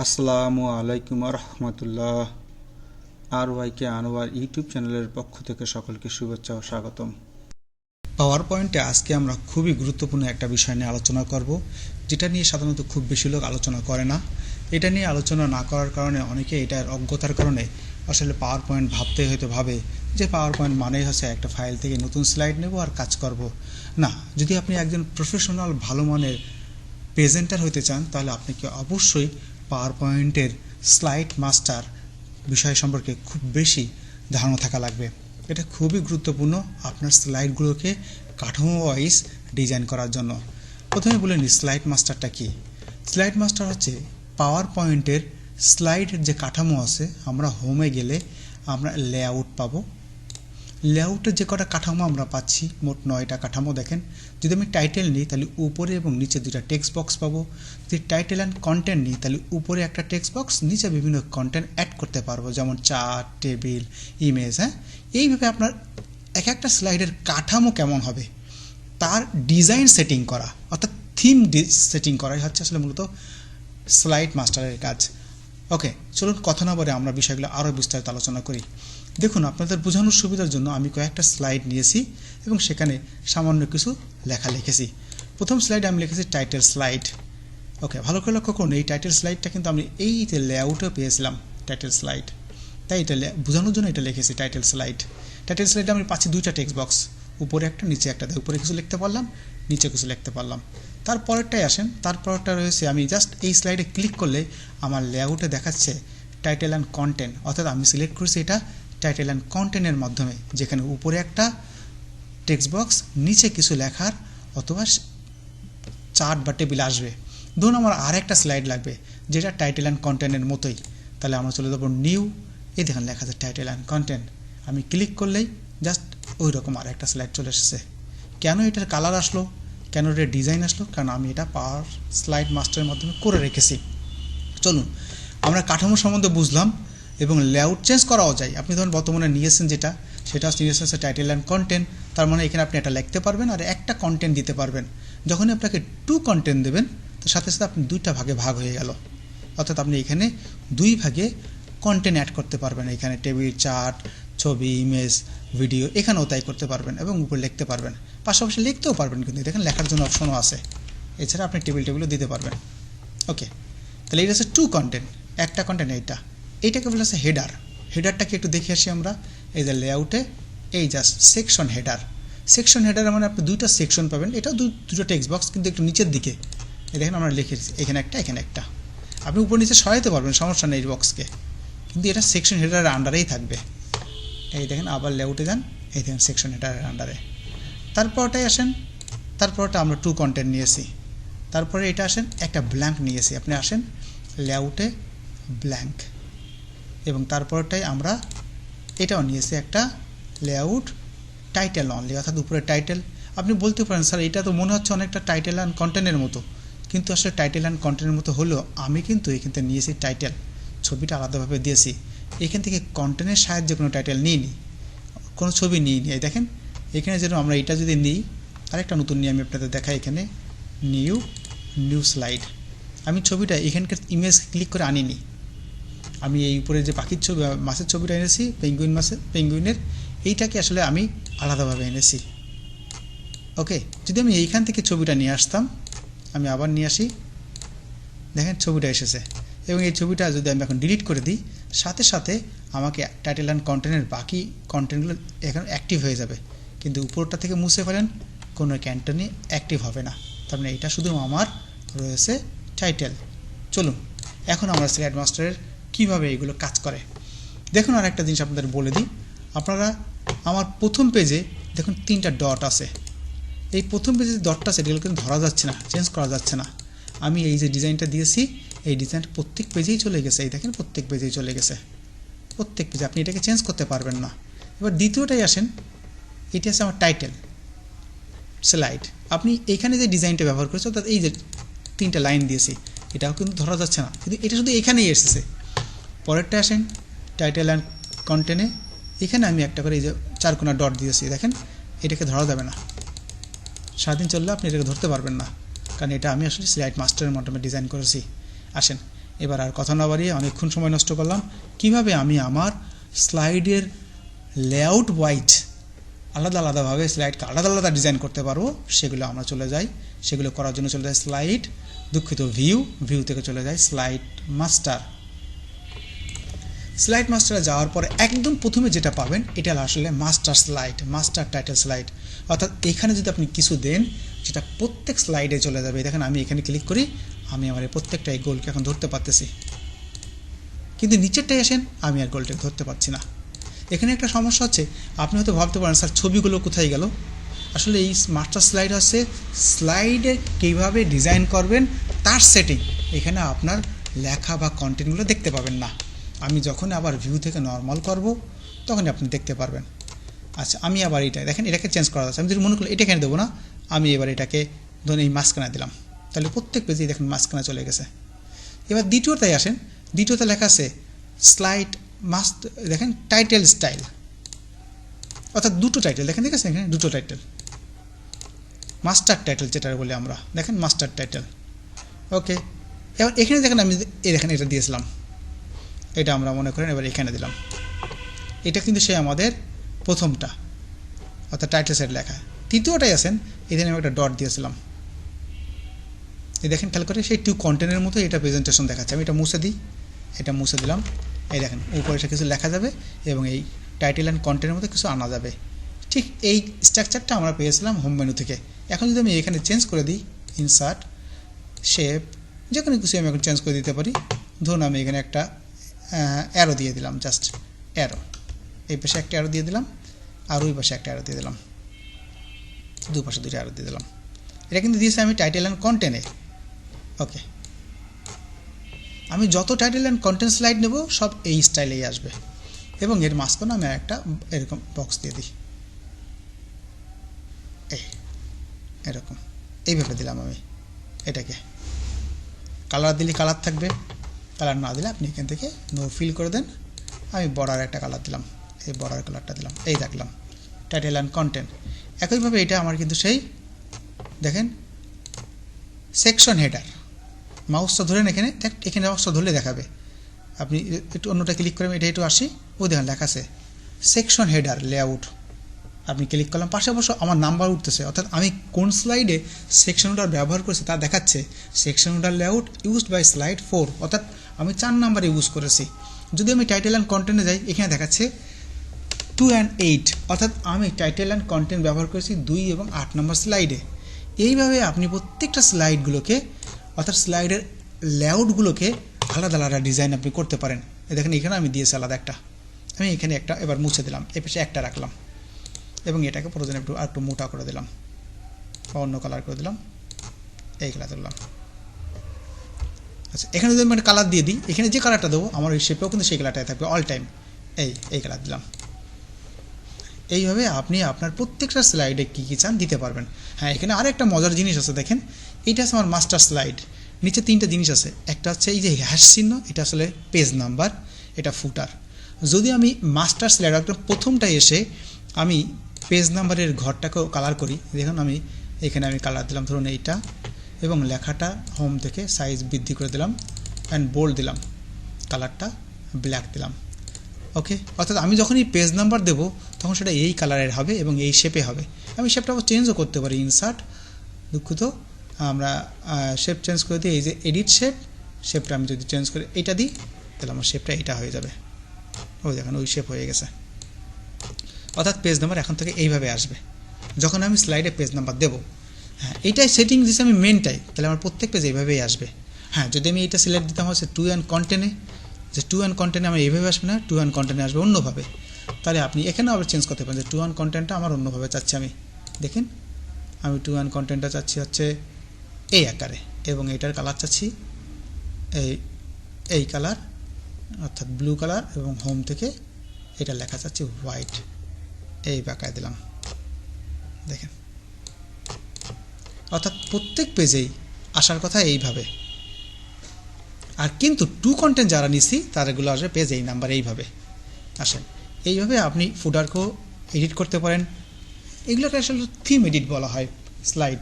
আসসালামু আলাইকুম রহমতুল্লাহ আর ওয়াইকে আনোয়ার ইউটিউব চ্যানেলের পক্ষ থেকে সকলকে শুভেচ্ছা ও স্বাগতম। পাওয়ার পয়েন্টে আজকে আমরা খুবই গুরুত্বপূর্ণ একটা বিষয় নিয়ে আলোচনা করব, যেটা নিয়ে সাধারণত খুব বেশি লোক আলোচনা করে না। এটা নিয়ে আলোচনা না করার কারণে অনেকে এটার অজ্ঞতার কারণে আসলে পাওয়ার পয়েন্ট ভাবতে হয়তো ভাবে যে পাওয়ার পয়েন্ট মানেই হচ্ছে একটা ফাইল থেকে নতুন স্লাইড নেব আর কাজ করব। না, যদি আপনি একজন প্রফেশনাল ভালো মানের প্রেজেন্টার হতে চান, তাহলে আপনাকে অবশ্যই পাওয়ার পয়েন্টের স্লাইড মাস্টার বিষয় সম্পর্কে খুব বেশি ধারণা থাকা লাগবে। এটা খুবই গুরুত্বপূর্ণ আপনার স্লাইডগুলোকে কাঠামো ওয়াইজ ডিজাইন করার জন্য। প্রথমে বলে নিই স্লাইড মাস্টারটা কি? স্লাইড মাস্টার হচ্ছে পাওয়ার পয়েন্টের স্লাইডের যে কাঠামো আছে, আমরা হোমে গেলে আমরা লেআউট পাবো। লেআউটের যে কটা কাঠামো আমরা পাচ্ছি, মোট নয়টা কাঠামো দেখেন। যদি আমি টাইটেল নিই, তাহলে উপরে এবং নিচে দুটা টেক্সট বক্স পাবো। যদি টাইটেল অ্যান্ড কন্টেন্ট নিই, তাহলে উপরে একটা টেক্সট বক্স নিচে বিভিন্ন কন্টেন্ট অ্যাড করতে পারব, যেমন চার্ট টেবিল ইমেজ হ্যাঁ? এইভাবে আপনার এক একটা স্লাইডের কাঠামো কেমন হবে? তার ডিজাইন সেটিং করা, অর্থাৎ থিম সেটিং করাই হচ্ছে আসলে মূলত স্লাইড মাস্টারের কাজ। ওকে চলুন কথা না বলে আমরা বিষয়গুলো আরও বিস্তারিত আলোচনা করি। দেখুন, আপনাদের বোঝানোর সুবিধার জন্য আমি কয়েকটা স্লাইড নিয়েছি এবং সেখানে সামান্য কিছু লেখা লিখেছি। প্রথম স্লাইড আমি লিখেছি টাইটেল স্লাইড ওকে ভালো করে লক্ষ্য করুন, এই টাইটেল স্লাইডটা কিন্তু আমি এই যে লেআউটে পেয়েছিলাম টাইটেল স্লাইড তাই এটা বোঝানোর জন্য এটা লিখেছি টাইটেল স্লাইড টাইটেল স্লাইডে আমি পাচ্ছি দুইটা টেক্সট বক্স উপরে একটা, নিচে একটা উপরে কিছু লিখতে পারলাম, নিচে কিছু লিখতে পারলাম। তারপরেরটাই আসেন তারপরটা রয়েছে, আমি জাস্ট এই স্লাইডে ক্লিক করলে আমার লেআউটে দেখাচ্ছে টাইটেল অ্যান্ড কন্টেন্ট অর্থাৎ আমি সিলেক্ট করেছি এটা টাইটেল অ্যান্ড কন্টেন্টের মাধ্যমে, যেখানে উপরে একটা টেক্সট বক্স নিচে কিছু লেখার অথবা চার্ট বা টেবিল আসবে। ধরুন আমার আর একটা স্লাইড লাগবে, যেটা টাইটেল অ্যান্ড কন্টেন্টের মতোই। তাহলে আমরা চলে যাব নিউ এই দেখেন লেখা আছে টাইটেল অ্যান্ড কন্টেন্ট আমি ক্লিক করলেই জাস্ট ওই রকম আর একটা স্লাইড চলে এসেছে। কেন এটার কালার আসলো? কেন এটার ডিজাইন আসলো? কারণ আমি এটা পাওয়ার স্লাইড মাস্টারের মাধ্যমে করে রেখেছি। চলুন, আমরা কাঠামো সম্বন্ধে বুঝলাম। এবং লেআউট চেঞ্জ করাও যায়। আপনি ধরুন বর্তমানে নিয়েছেন যেটা, সেটা হচ্ছে নিয়েছেন টাইটেল অ্যান্ড কন্টেন্ট তার মানে এখানে আপনি একটা লিখতে পারবেন আর একটা কন্টেন্ট দিতে পারবেন। যখনই আপনাকে টু কন্টেন্ট দেবেন তো সাথে সাথে আপনি দুইটা ভাগে ভাগ হয়ে গেল। অর্থাৎ আপনি এখানে দুই ভাগে কন্টেন্ট অ্যাড করতে পারবেন। এখানে টেবিল চার্ট ছবি ইমেজ ভিডিও এখানেও তাই করতে পারবেন এবং উপরে লিখতে পারবেন। পাশাপাশি লিখতেও পারবেন কিন্তু, দেখেন লেখার জন্য অপশনও আছে। এছাড়া আপনি টেবিল টেবিলও দিতে পারবেন। ওকে তাহলে এটা হচ্ছে টু কন্টেন্ট একটা কন্টেন্ট এইটা। এইটাকে বলে আছে হেডার হেডারটাকে একটু দেখে আসি আমরা। এই যে লেআউটে এই just section header section header মানে আপনি দুইটা সেকশন পাবেন। এটাও দুটো টেক্সট বক্স কিন্তু একটু নিচের দিকে। দেখেন আমরা লিখেছি এখানে একটা এখানে একটা। আপনি উপর নিচে সরাইতে পারবেন, সমস্যা নেই এই বক্সকে কিন্তু এটা সেকশন হেডারের আন্ডারেই থাকবে। এই দেখেন, আবার লেআউটে যান। এই দেখেন সেকশন হেডারের আন্ডারে তারপরটাই আসেন। তারপরটা আমরা টু কন্টেন্ট নিয়েছি। তারপরে এটা আসেন, একটা ব্ল্যাঙ্ক নিয়েছি। আপনি আসেন লেআউটে ব্ল্যাঙ্ক এবং তারপরটাই আমরা এটাও নিয়েছি একটা লেআউট টাইটেল অনলি অর্থাৎ উপরে টাইটেল আপনি বলতে পারেন, স্যার, এটা তো মনে হচ্ছে অনেকটা টাইটেল অ্যান্ড কন্টেন্টের মতো। কিন্তু আসলে টাইটেল অ্যান্ড কন্টেন্টের মতো হলেও আমি কিন্তু এখান থেকে নিয়েছি টাইটেল ছবিটা আলাদাভাবে দিয়েছি। এখান থেকে কন্টেন্টের সাহায্যে কোনো টাইটেল নিইনি। কোনো ছবি নিইনি। এই দেখেন, এখানে যেন আমরা এটা যদি নিই, আরেকটা নতুন নিয়ে আমি আপনাদের দেখাই এখানে। নিউ নিউ স্লাইড আমি ছবিটা এখানকার ইমেজ ক্লিক করে আনিনি। আমি এই উপরে যে পাখির ছবি মাছের ছবিটা এনেছি পেঙ্গুইন মাছের পেঙ্গুইনের এইটাকে আসলে আমি আলাদাভাবে এনেছি। ওকে যদি আমি এইখান থেকে ছবিটা নিয়ে আসতাম, আমি আবার নিয়ে আসি। দেখেন ছবিটা এসেছে। এবং এই ছবিটা যদি আমি এখন ডিলিট করে দিই, সাথে সাথে আমাকে টাইটেল অ্যান্ড কন্টেন্টের বাকি কন্টেন্টগুলো এখন অ্যাক্টিভ হয়ে যাবে। কিন্তু উপরটা থেকে মুছে ফেলেন, কোনো ক্যান্টনই অ্যাক্টিভ হবে না। তার মানে এটা শুধু আমার রয়েছে টাইটেল চলুন, এখন আমরা স্লাইড মাস্টারের কীভাবে এগুলো কাজ করে। দেখুন আর একটা জিনিস আপনাদের বলে দিই। আপনারা আমার প্রথম পেজে দেখুন তিনটা ডট আছে। এই প্রথম পেজে ডটটা আছে, এগুলো কিন্তু ধরা যাচ্ছে না চেঞ্জ করা যাচ্ছে না। আমি এই যে ডিজাইনটা দিয়েছি, এই ডিজাইনটা প্রত্যেক পেজেই চলে গেছে। এই দেখেন প্রত্যেক পেজেই চলে গেছে। প্রত্যেক পেজে আপনি এটাকে চেঞ্জ করতে পারবেন না। এবার দ্বিতীয়টাই আসেন, এটি আছে আমার টাইটেল স্লাইড আপনি এইখানে যে ডিজাইনটা ব্যবহার করেছেন, অর্থাৎ এই যে তিনটা লাইন দিয়েছি, এটাও কিন্তু ধরা যাচ্ছে না। কিন্তু এটা শুধু এখানেই এসেছে। পরেরটা আসেন টাইটেল অ্যান্ড কন্টেনে এখানে আমি একটা করে এই যে চার কোনা ডট দিয়েছি, দেখেন, এটাকে ধরা যাবে না। সারাদিন চললে আপনি এটাকে ধরতে পারবেন না, কারণ এটা আমি আসলে স্লাইড মাস্টারের মাধ্যমে ডিজাইন করেছি। আসেন, এবার আর কথা না বাড়িয়ে অনেকক্ষণ সময় নষ্ট করলাম। কীভাবে আমি আমার স্লাইডের লেআউট ওয়াইজ আলাদা আলাদাভাবে স্লাইডকে আলাদা আলাদা ডিজাইন করতে পারব, সেগুলো আমরা চলে যাই। সেগুলো করার জন্য চলে যায় স্লাইড দুঃখিত ভিউ ভিউ থেকে চলে যায় স্লাইড মাস্টার স্লাইড মাস্টারে যাওয়ার পরে একদম প্রথমে যেটা পাবেন, এটা আসলে master slide master title slide অর্থাৎ এখানে যদি আপনি কিছু দেন যেটা প্রত্যেক স্লাইডে চলে যাবে। দেখেন আমি এখানে ক্লিক করি, আমি আমার এই প্রত্যেকটা এই গোলকে এখন ধরতে পারতেছি। কিন্তু নিচেরটাই আসেন, আমি আর গোলটাকে ধরতে পারছি না। এখানে একটা সমস্যা হচ্ছে, আপনি হয়তো ভাবতে পারেন, স্যার, ছবিগুলো কোথায় গেল? আসলে এই মাস্টার স্লাইড হচ্ছে স্লাইডে কীভাবে ডিজাইন করবেন, তার সেটিং এখানে আপনার লেখা বা কন্টেন্টগুলো দেখতে পাবেন না। আমি যখন আবার ভিউ থেকে নর্মাল করব তখন আপনি দেখতে পারবেন। আচ্ছা আমি আবার এটা দেখেন, এটাকে চেঞ্জ করা যাচ্ছে। আমি যদি মনে করলে এটা এখানে দেবো না, আমি এবার এটাকে ধরুন এই মাঝখানে দিলাম। তাহলে প্রত্যেক পেজেই দেখেন মাঝখানে চলে গেছে। এবার দ্বিতীয়টাই আসেন। দ্বিতীয়তে লেখা আছে স্লাইড মাস্ট দেখেন টাইটেল স্টাইল অর্থাৎ দুটো টাইটেল দেখেন আছে, এখানে দুটো টাইটেল মাস্টার টাইটেল যেটা বলি আমরা। দেখেন মাস্টার টাইটেল ওকে এবার এখানে দেখেন, আমি এই দেখেন, এটা দিয়েছিলাম। এটা আমরা মনে করেন এবার এখানে দিলাম। এটা কিন্তু সে আমাদের প্রথমটা, অর্থাৎ টাইটেল সেট লেখা। তৃতীয়টাই আছেন এখানে আমি একটা ডট দিয়েছিলাম। এই দেখেন, খেয়াল করে সেই টু কন্টেন্টের মতো এটা প্রেজেন্টেশন দেখাচ্ছে। আমি এটা মুছে দিই, এটা মুছে দিলাম। এই দেখেন, উপরে সে কিছু লেখা যাবে এবং এই টাইটেল অ্যান্ড কন্টেন্টের মধ্যে কিছু আনা যাবে। ঠিক এই স্ট্রাকচারটা আমরা পেয়েছিলাম হোম মেনু থেকে। এখন যদি আমি এখানে চেঞ্জ করে দিই ইনসার্ট শেপ যে কোনো কিছু আমি এখন চেঞ্জ করে দিতে পারি। ধরুন আমি এখানে একটা অ্যারো দিয়ে দিলাম জাস্ট অ্যারো এই পাশে একটা অ্যারো দিয়ে দিলাম, আর ওই পাশে একটা অ্যারো দিয়ে দিলাম। দুই পাশে দুটো অ্যারো দিয়ে দিলাম। এটা কিন্তু দিয়েছি আমি টাইটেল অ্যান্ড কন্টেন্টে ওকে আমি যত টাইটেল অ্যান্ড কন্টেন্ট স্লাইড নেব, সব এই স্টাইলেই আসবে। এবং এর মাঝখানে আমি একটা এরকম বক্স দিয়ে দিই। এরকম। এইভাবে দিলাম আমি এটাকে। কালার দিলে কালার থাকবে। কালার না দিলে আপনি এখান থেকে নো ফিল করে দেন। আমি বর্ডার একটা কালার দিলাম। এই বর্ডার কালারটা দিলাম। এই দেখলাম। টাইটেল অ্যান্ড কন্টেন্ট একইভাবে এটা আমার কিন্তু সেই, দেখেন সেকশন হেডার মাউসটা ধরেন এখানে। এখানে মাউসটা ধরলে দেখাবে। আপনি একটু অন্যটা ক্লিক করেন এটা একটু আসি। ও দেখেন, লেখা আছে সেকশন হেডার লেআউট আপনি ক্লিক করলাম। পাশে অবশ্য আমার নাম্বার উঠতেছে। অর্থাৎ আমি কোন স্লাইডে সেকশন ওটার ব্যবহার করেছি তা দেখাচ্ছে। সেকশন ওটার layout used by slide four অর্থাৎ আমি চার নাম্বারে ইউজ করেছি। যদি আমি টাইটেল অ্যান্ড কন্টেন্টে যাই, এখানে দেখাচ্ছে টু অ্যান্ড এইট অর্থাৎ আমি টাইটেল অ্যান্ড কন্টেন্ট ব্যবহার করেছি দুই এবং আট নম্বর স্লাইডে এইভাবে আপনি প্রত্যেকটা স্লাইডগুলোকে অর্থাৎ স্লাইডের লেআউটগুলোকে আলাদা আলাদা ডিজাইন আপনি করতে পারেন। দেখেন, এখানে আমি দিয়েছি আলাদা একটা। আমি এখানে একটা এবার মুছে দিলাম। এ পাশে একটা রাখলাম। এবং এটাকে প্রয়োজন একটু, আর একটু মোটা করে দিলাম। বা অন্য কালার করে দিলাম। এই কালার দিলাম আচ্ছা এখানে যদি আমি কালার দিয়ে দিই, এখানে যে কালারটা দেবো, আমার ওই শেপেও কিন্তু সেই কালারটাই থাকবে অল টাইম এই এই কালার দিলাম। এইভাবে আপনি আপনার প্রত্যেকটা স্লাইডে কী কী চান দিতে পারবেন। হ্যাঁ এখানে আরেকটা মজার জিনিস আছে, দেখেন। এইটা আছে আমার মাস্টার স্লাইড নিচে তিনটা জিনিস আছে। একটা হচ্ছে এই যে হ্যাশ চিহ্ন, এটা আসলে পেজ নাম্বার এটা ফুটার যদি আমি মাস্টার স্লাইড একদম প্রথমটায় এসে আমি পেজ নাম্বারের ঘরটাকেও কালার করি, দেখুন আমি এখানে আমি কালার দিলাম, ধরুন এইটা। এবং লেখাটা হোম থেকে সাইজ বৃদ্ধি করে দিলাম অ্যান্ড বোল্ড দিলাম। কালারটা ব্ল্যাক দিলাম। ওকে অর্থাৎ আমি যখনই পেজ নাম্বার দেবো, তখন সেটা এই কালারের হবে এবং এই শেপে হবে। আমি শেপটা চেঞ্জও করতে পারি। ইনসার্ট দুঃখিত। আমরা শেপ চেঞ্জ করে দিই। এই যে এডিট শেপ শেপটা আমি যদি চেঞ্জ করে এইটা দিই, তাহলে আমার শেপটা এইটা হয়ে যাবে। ওই দেখেন ওই শেপ হয়ে গেছে। অর্থাৎ পেজ নাম্বার এখন থেকে এইভাবে আসবে। যখন আমি স্লাইডে পেজ নাম্বার দেবো হ্যাঁ এইটাই সেটিং দিয়েছি আমি মেনটাই তাহলে আমার প্রত্যেক পেজ এইভাবেই আসবে। হ্যাঁ যদি আমি এটা সিলেক্ট দিতাম হচ্ছে টু অ্যান্ড কন্টেনে যে টু অ্যান্ড কন্টেন্টে আমার এইভাবে আসবে না টু অ্যান্ড কন্টেন্টে আসবে অন্যভাবে। তাহলে আপনি এখানেও আবার চেঞ্জ করতে পারেন যে টু অ্যান্ড কন্টেন্টটা আমার অন্যভাবে চাচ্ছি আমি। দেখেন, আমি টু অ্যান্ড কন্টেন্টটা চাচ্ছি হচ্ছে এই আকারে এবং এটার কালার চাচ্ছি এই এই কালার অর্থাৎ ব্লু কালার এবং হোম থেকে এটা লেখা চাচ্ছি হোয়াইট এই বাঁকায় দিলাম। দেখেন। অর্থাৎ প্রত্যেক পেজেই আসার কথা এইভাবে। আর কিন্তু টু কন্টেন্ট যারা নিছি তারাগুলো আসবে পেজ এই নাম্বার এইভাবে। আসেন, এইভাবে আপনি ফুডারকেও এডিট করতে পারেন। এগুলোকে আসলে থিম এডিট বলা হয় স্লাইড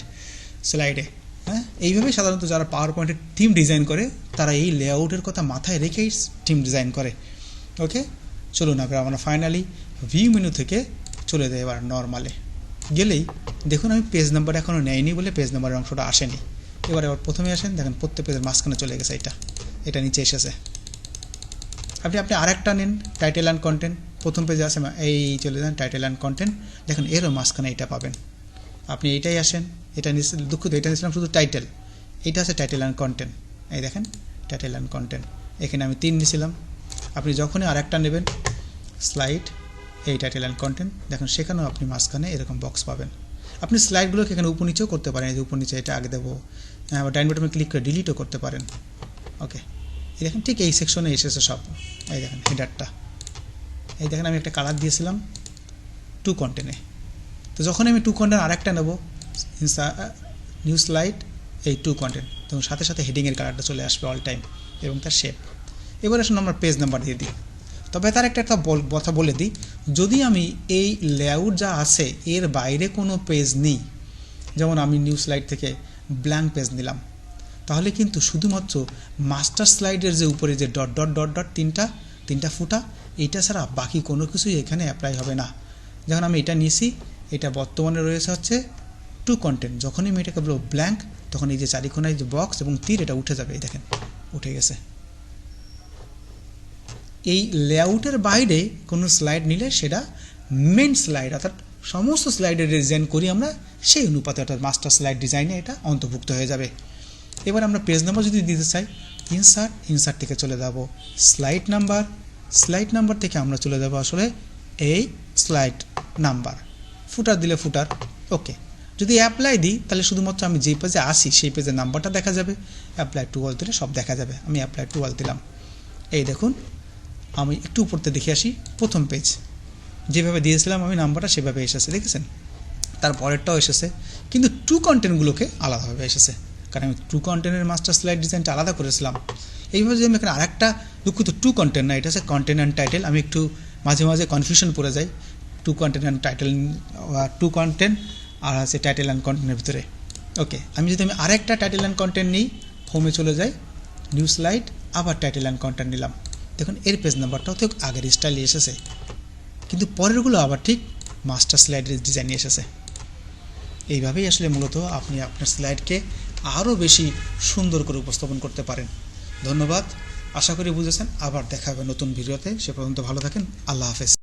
স্লাইডে হ্যাঁ? এইভাবেই সাধারণত যারা পাওয়ার পয়েন্টের থিম ডিজাইন করে, তারা এই লেআউটের কথা মাথায় রেখেই টিম ডিজাইন করে। ওকে চলুন এবার আমরা ফাইনালি ভিউ মেনু থেকে চলে যাই এবার নর্মালে গেলেই দেখুন আমি পেজ নাম্বার এখনও নেয়নি বলে পেজ নাম্বারের অংশটা আসেনি। এবার এবার প্রথমে আসেন, দেখেন প্রত্যেক পেজের মাঝখানে চলে গেছে এটা। এটা নিচে এসেছে। আপনি আপনি আরেকটা নিন টাইটেল অ্যান্ড কন্টেন্ট প্রথম পেজে আসে এই চলে যান টাইটেল অ্যান্ড কন্টেন্ট দেখেন এরও মাঝখানে এটা পাবেন। আপনি এইটাই আসেন, এটা নিয়েছিল দুঃখিত, এটা নিয়েছিলাম শুধু টাইটেল এইটা আছে টাইটেল অ্যান্ড কন্টেন্ট এই দেখেন টাইটেল অ্যান্ড কন্টেন্ট এখানে আমি তিন নিয়েছিলাম। আপনি যখনই আরেকটা নেবেন স্লাইড এই টাইটেল অ্যান্ড কন্টেন্ট দেখুন, সেখানেও আপনি মাঝখানে এরকম বক্স পাবেন। আপনি স্লাইডগুলোকে এখানে উপর নিচেও করতে পারেন, এই যে উপর নিচে এটা আগে দেবো। হ্যাঁ আবার ডাইন বাটনে ক্লিক করে ডিলিটও করতে পারেন। ওকে এই দেখেন, ঠিক এই সেকশনে এসেছে সব। এই দেখেন হেডারটা এই দেখেন, আমি একটা কালার দিয়েছিলাম টু কন্টেন্টে তো যখন আমি টু কন্টেন্ট আরেকটা নেব নিউ স্লাইড এই টু কন্টেন্ট তখন সাথে সাথে হেডিংয়ের কালারটা চলে আসবে অল টাইম এবং তার শেপ এবার আসুন, আমরা পেজ নাম্বার দিয়ে দিই। তবে তার একটা একটা কথা বলে দিই। যদি আমি এই লেআউট যা আছে, এর বাইরে কোনো পেজ নিই, যেমন আমি নিউ স্লাইড থেকে ব্ল্যাঙ্ক পেজ নিলাম, তাহলে কিন্তু শুধুমাত্র মাস্টার স্লাইডের যে উপরে যে ডট ডট ডট ডট তিনটা তিনটা ফুটা এইটা ছাড়া বাকি কোনো কিছুই এখানে অ্যাপ্লাই হবে না। যখন আমি এটা নিয়েছি, এটা বর্তমানে রয়েছে হচ্ছে টু কন্টেন্ট যখনই আমি এটাকে বলব ব্ল্যাঙ্ক তখন এই যে চারিকোনায় যে বক্স এবং তীর, এটা উঠে যাবে, এই দেখেন, উঠে গেছে। এই লেআউটের বাইরে কোনো স্লাইড নিলে সেটা মেন স্লাইড অর্থাৎ সমস্ত স্লাইডের ডিজাইন করি আমরা, সেই অনুপাতে, অর্থাৎ মাস্টার স্লাইড ডিজাইনে এটা অন্তর্ভুক্ত হয়ে যাবে। এবার আমরা পেজ নাম্বার যদি দিতে চাই ইনসার্ট ইনসার্ট থেকে চলে যাব। স্লাইড নাম্বার স্লাইড নাম্বার থেকে আমরা চলে যাব আসলে এই স্লাইড নাম্বার ফুটার দিলে ফুটার ওকে যদি অ্যাপ্লাই দিই, তাহলে শুধুমাত্র আমি যেই পেজে আসি, সেই পেজের নাম্বারটা দেখা যাবে। অ্যাপ্লাই টু টুয়েলভ দিলে সব দেখা যাবে। আমি অ্যাপ্লাই টু টুয়েলভ দিলাম। এই দেখুন আমি একটু উপরতে দেখে আসি, প্রথম পেজ যেভাবে দিয়েছিলাম আমি নাম্বারটা সেভাবে এসেছে, দেখেছেন? তার পরেরটাও এসেছে। কিন্তু টু কন্টেন্টগুলোকে আলাদাভাবে এসেছে। কারণ আমি টু কন্টেন্টের মাস্টার স্লাইড ডিজাইনটা আলাদা করেছিলাম। এইভাবে যদি আমি এখানে আরেকটা দুঃখিত টু কন্টেন্ট না, এটা হচ্ছে কন্টেন্ট অ্যান্ড টাইটেল আমি একটু মাঝে মাঝে কনফিউশন পড়ে যাই। Two content and title two content আর আছে টাইটেল অ্যান্ড কন্টেন্টের ভিতরে। ওকে আমি যদি আমি আরেকটা টাইটেল অ্যান্ড কন্টেন্ট নিই হোমে চলে যাই নিউ স্লাইড আবার টাইটেল অ্যান্ড কন্টেন্ট নিলাম। দেখুন, এর পেজ নাম্বারটাও ঠিক আগের স্টাইলে এসেছে। কিন্তু পরেরগুলো আবার ঠিক মাস্টার স্লাইডের ডিজাইনে এসেছে। এইভাবেই আসলে মূলত আপনি আপনার স্লাইডকে আরও বেশি সুন্দর করে উপস্থাপন করতে পারেন। ধন্যবাদ। আশা করি বুঝেছেন। আবার দেখা হবে নতুন ভিডিওতে সে পর্যন্ত ভালো থাকেন। আল্লাহ হাফেজ।